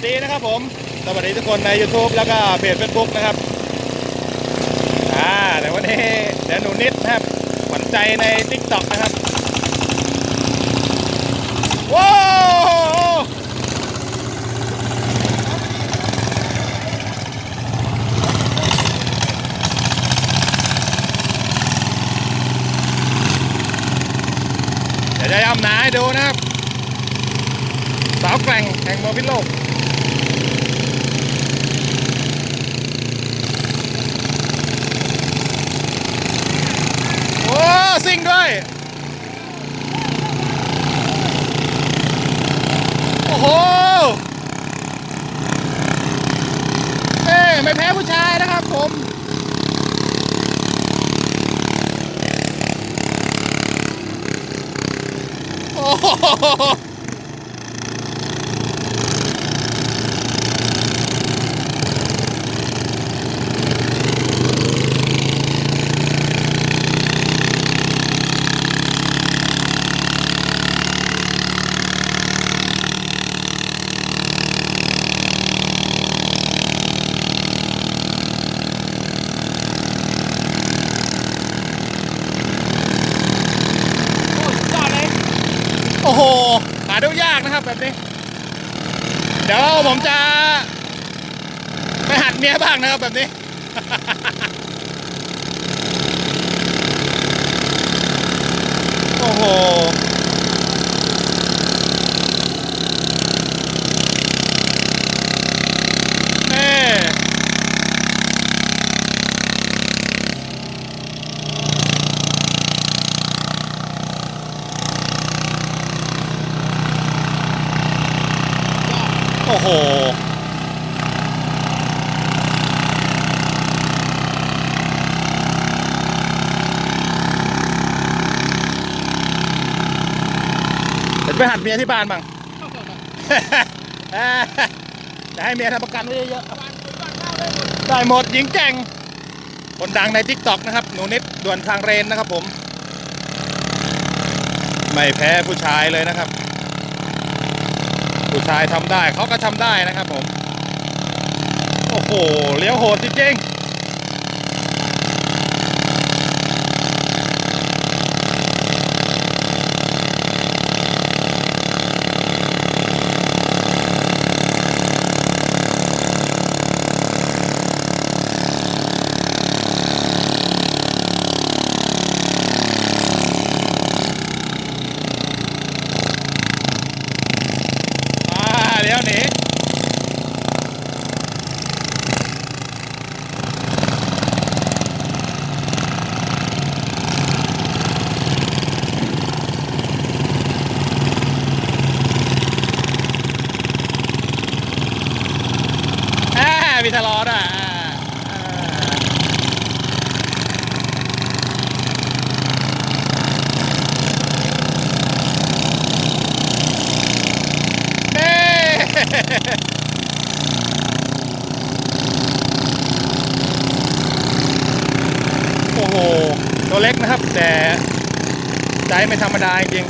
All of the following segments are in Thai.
สดีนะครับผม สวัสดีทุกคนใน YouTube แล้วก็เพจ Facebook นะครับ อ่าแต่วันนี้เดี๋ยวหนูนิดนะครับขวัญใจใน TikTok นะครับ ว้าวเดี๋ยวจะยำหนาให้ดูนะครับ สาวแกร่งแห่งโมบิลโลก โอ้ซิ่งด้วย โอ้โหเอ้ไม่แพ้ผู้ชาย นะครับผมโอ้โห โอ้โห หากนะครับแบบนี้ เดี๋ยวผมจะ ไปหัดเมียบ้างนะครับแบบนี้โอ้โห แม่ โอ้โห เดี๋ยวจะไปหัดเมียที่บ้านบ้าง จะให้เมียทำประกันไว้เยอะๆได้หมดหญิงแกร่งคนดังใน t ิ k t o k นะครับ หนูนิดด่วนทางเรนนะครับผม ไม่แพ้ผู้ชายเลยนะครับ ผู้ชายทำได้เขาก็ทำได้นะครับผม โอ้โหเลี้ยวโหดจริงๆอ่าเลี้ยวหนี อ่ามีทะเลาะด้วยอ่าเน่โอ้โห ตัวเล็กนะครับ แต่ใจไม่ธรรมดาจริง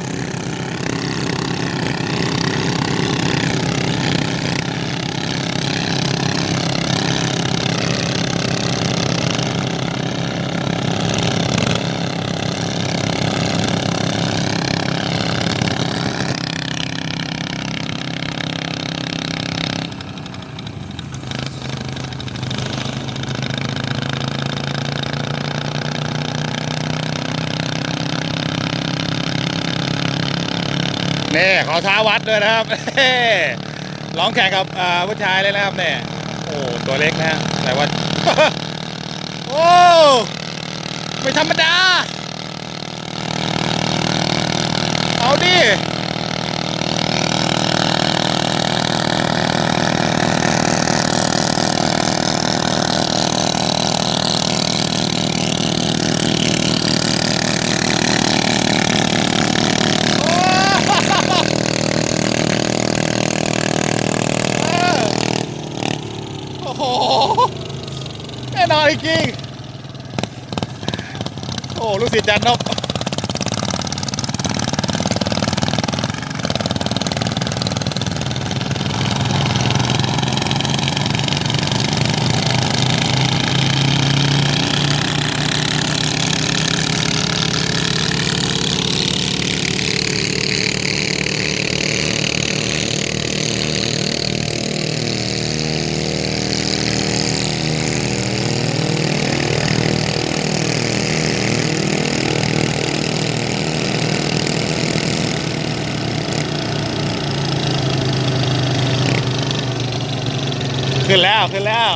ขอท้าวัดด้วยนะครับร้องแข่งกับผู้ชายเลยนะครับเนี่ยโอ้ตัวเล็กนะฮะแต่ว่าโอ้ไม่ธรรมดา เอาดิ โอ้โห แน่นอนจริงโอ้ลูกศิษย์จันนบ ขึ้นแล้วขึ้นแล้ว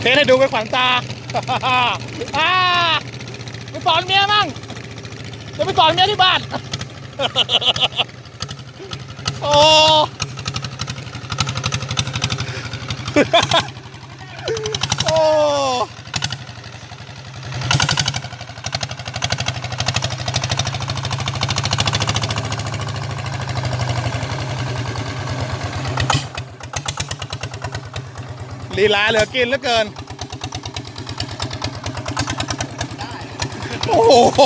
เทให้ดูไปขวัญตาอ่าไปสอนเมียมั่งจะไปสอนเมียที่บ้าน โอ้โอ้ ลีลาเหลือกินเหลือเกิน โอ้โห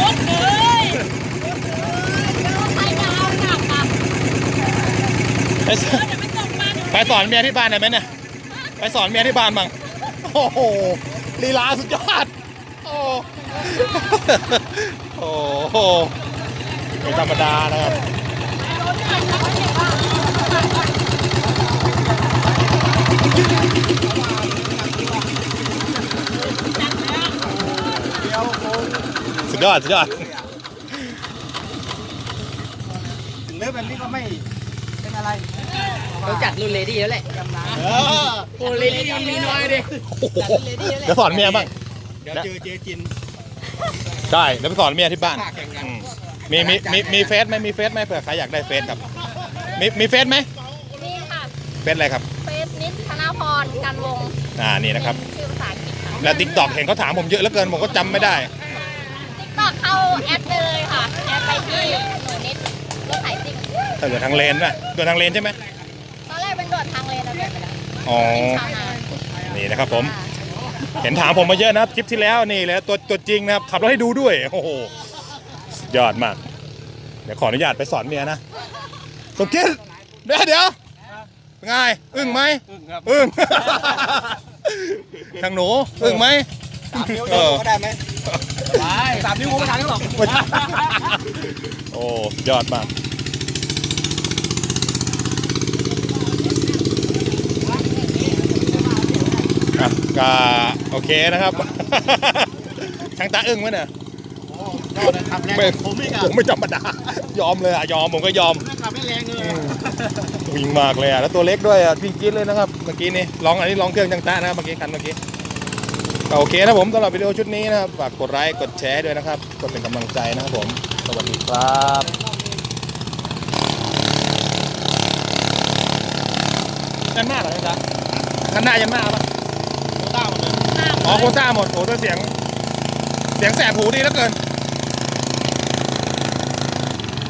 รถเลยใครจะเอาหนักอะไปสอนเดี๋ยไปส่งมาเดี๋ยวไปสอนเมียที่บ้านได้ไหมเนี่ย ไปสอนเมียที่บ้านบ้าง โอ้โหลีลาสุดยอด โอ้โอ้โหไม่ธรรมดานะครับรถเนี่ยเขาเห็นว่าสุดยอดสุดยอดถึงเลิกแบบนี้ก็ไม่เป็นอะไรต้องจัดรุ่นเลดี้แล้วแหละโอ้เลดี้มีน้อยดิเดี๋ยวสอนเมียบ้าง เดี๋ยวเจอเจจินใช่เดี๋ยวไปสอนเมียที่บ้านภาคแข่งกันอืมมีมีมีมีเฟซไหมมีเฟซไหมเผื่อใครอยากได้เฟซครับ มีมีเฟซไหมนี่ค่ะ เฟซอะไรครับ เฟซนิดธนาพรกันวงอ่านี่นะครับ ชื่อภาษาอังกฤษค่ะแล้วทิกตอกเห็นเขาถามผมเยอะเหลือเกินผมก็จำไม่ได้ ติ๊กต็อกเข้าแอดไปเลยค่ะ แอดไปที่หนูนิดรถไถซิ่งถ้าเกิดทางเลนนะเกิดทางเลนใช่ไหมตอนแรกเป็นโดดทางเลนแล้วเปลี่ยนไปแล้วอ๋อ เป็นชาวนานี่นะครับผม เห็นถามผมมาเยอะนะครับคลิปที่แล้วนี่แหละตัวตัวจริงนะครับขับรถให้ดูด้วยโอ้โหสุดยอดมาก เดี๋ยวขออนุญาตไปสอนเมียนะสมคิดเดี๋ยวเดี๋ยวเป็นไงอึ้งไหมอึ้งครับอึ้งทางหนูอึ้งไหมสามนิ้วเออก็ได้ไหมได้สามนิ้วคงไม่ทันหรอกโอ้สุดยอดมาก อะก็โอเคนะครับช่างตาอึ้งไหมเนี่ยโอ้ยอดเลยขับแรงไม่ผมไม่ผมไม่ธรรมดายอมเลยอะยอมผมก็ยอมขับไม่แรงเลยวิ่งมากเลยอะแล้วตัวเล็กด้วยอะวิ่งจี๊ดเลยนะครับเมื่อกี้นี่ลองอันนี้ลองเครื่องจังตะนะครับเมื่อกี้คันเมื่อกี้ก็โอเคนะผมสำหรับวิดีโอชุดนี้นะครับฝากกดไลค์กดแชร์ด้วยนะครับกดเป็นกำลังใจนะครับผมสวัสดีครับยันหน้าเหรอจ๊ะคันหน้ายันหน้าปะโคต้า หมดเลยอ๋อโควต้าหมดโอ้ตัวเสียง เสียงแสบหูดีเหลือเกิน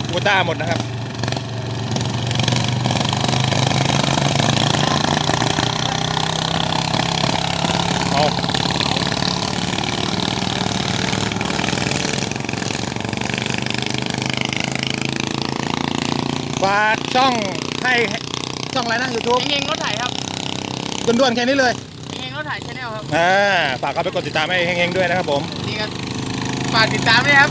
โควต้าหมดนะครับเอาฝากช่องให้ช่องอะไรนะ YouTube เฮงๆรถไถครับด่วนๆแค่นี้เลย เฮงๆรถไถชาแนลครับ อ่า ฝากเขาไปกดติดตามให้เฮงๆด้วยนะครับผม นี่ก็ฝากติดตามด้วยครับ